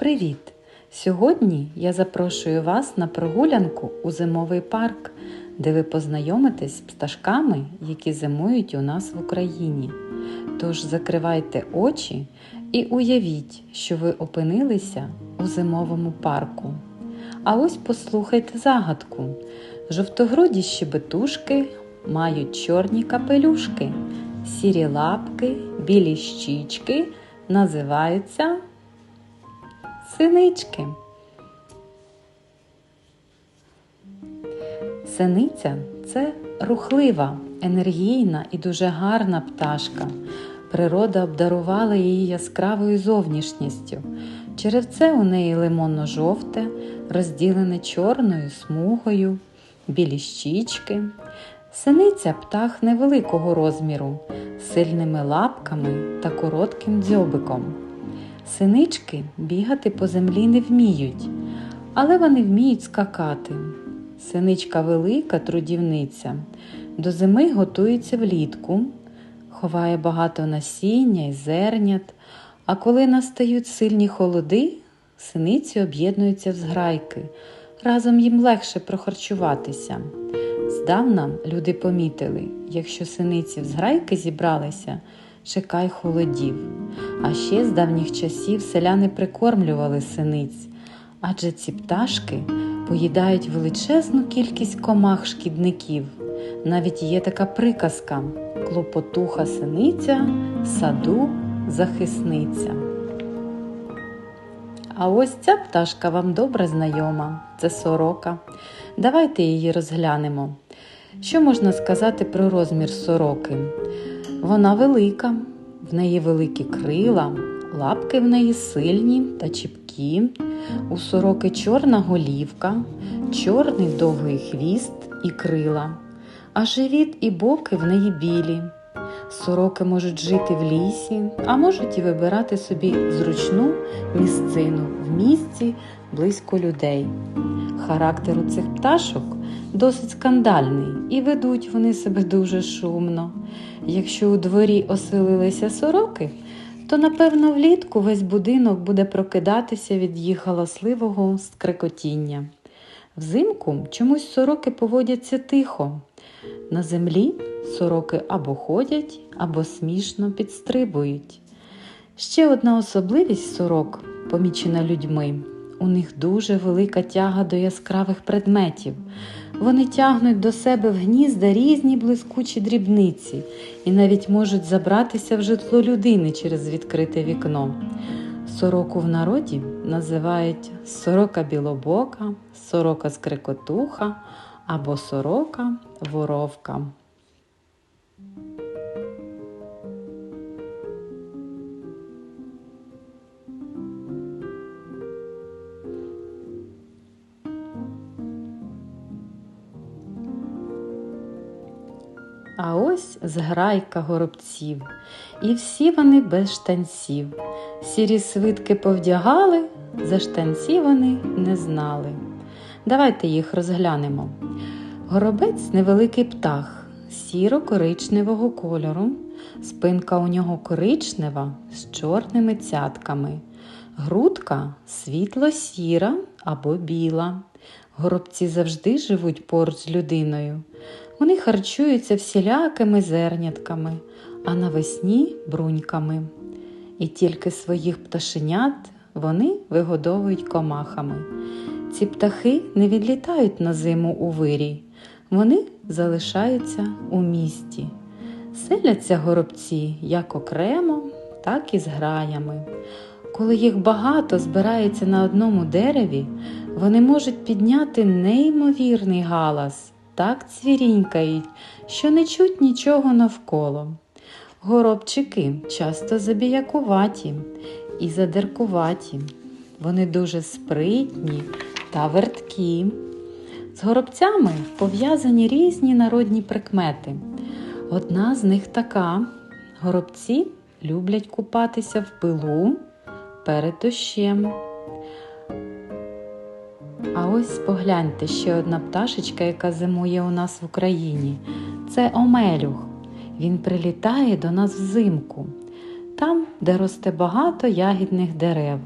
Привіт! Сьогодні я запрошую вас на прогулянку у зимовий парк, де ви познайомитесь з пташками, які зимують у нас в Україні. Тож закривайте очі і уявіть, що ви опинилися у зимовому парку. А ось послухайте загадку. Жовтогруді щебетушки мають чорні капелюшки, сірі лапки, білі щічки називаються синички. Синиця це рухлива, енергійна і дуже гарна пташка. Природа обдарувала її яскравою зовнішністю. Черевце у неї лимонно-жовте, розділене чорною смугою, білі щічки. Синиця птах невеликого розміру, з сильними лапками та коротким дзьобиком. Синички бігати по землі не вміють, але вони вміють скакати. Синичка велика трудівниця, до зими готується влітку, ховає багато насіння і зернят, а коли настають сильні холоди, синиці об'єднуються в зграйки, разом їм легше прохарчуватися. Здавна люди помітили, якщо синиці в зграйки зібралися, чекай холодів. А ще з давніх часів селяни прикормлювали синиць, адже ці пташки поїдають величезну кількість комах шкідників. Навіть є така приказка клопотуха синиця, саду захисниця. А ось ця пташка вам добре знайома, це сорока. Давайте її розглянемо. Що можна сказати про розмір сороки? Вона велика, в неї великі крила, лапки в неї сильні та чіпкі, у сороки чорна голівка, чорний довгий хвіст і крила, а живіт і боки в неї білі. Сороки можуть жити в лісі, а можуть і вибирати собі зручну місцину місці близько людей. Характер у цих пташок досить скандальний і ведуть вони себе дуже шумно. Якщо у дворі оселилися сороки, то напевно влітку весь будинок буде прокидатися від їх галасливого скрекотіння. Взимку чомусь сороки поводяться тихо. На землі сороки або ходять, або смішно підстрибують. Ще одна особливість сорок, помічена людьми. У них дуже велика тяга до яскравих предметів. Вони тягнуть до себе в гнізда різні блискучі дрібниці і навіть можуть забратися в житло людини через відкрите вікно. Сороку в народі називають сорока білобока, сорока скрикотуха або сорока воровка. А ось зграйка горобців, і всі вони без штанців. Сірі свитки повдягали, за штанці вони не знали. Давайте їх розглянемо. Горобець невеликий птах, сіро-коричневого кольору, спинка у нього коричнева з чорними цятками, грудка світло-сіра або біла. Горобці завжди живуть поруч з людиною. Вони харчуються всілякими зернятками, а навесні бруньками. І тільки своїх пташенят вони вигодовують комахами. Ці птахи не відлітають на зиму у вирій, вони залишаються у місті. Селяться горобці як окремо, так і з граями. Коли їх багато збирається на одному дереві, вони можуть підняти неймовірний галас так цвірінькають, що не чуть нічого навколо. Горобчики часто забіякуваті і задеркуваті. Вони дуже спритні та верткі. З горобцями пов'язані різні народні прикмети. Одна з них така: горобці люблять купатися в пилу перед дощем. А ось погляньте ще одна пташечка, яка зимує у нас в Україні. Це Омелюх. Він прилітає до нас взимку, там, де росте багато ягідних дерев.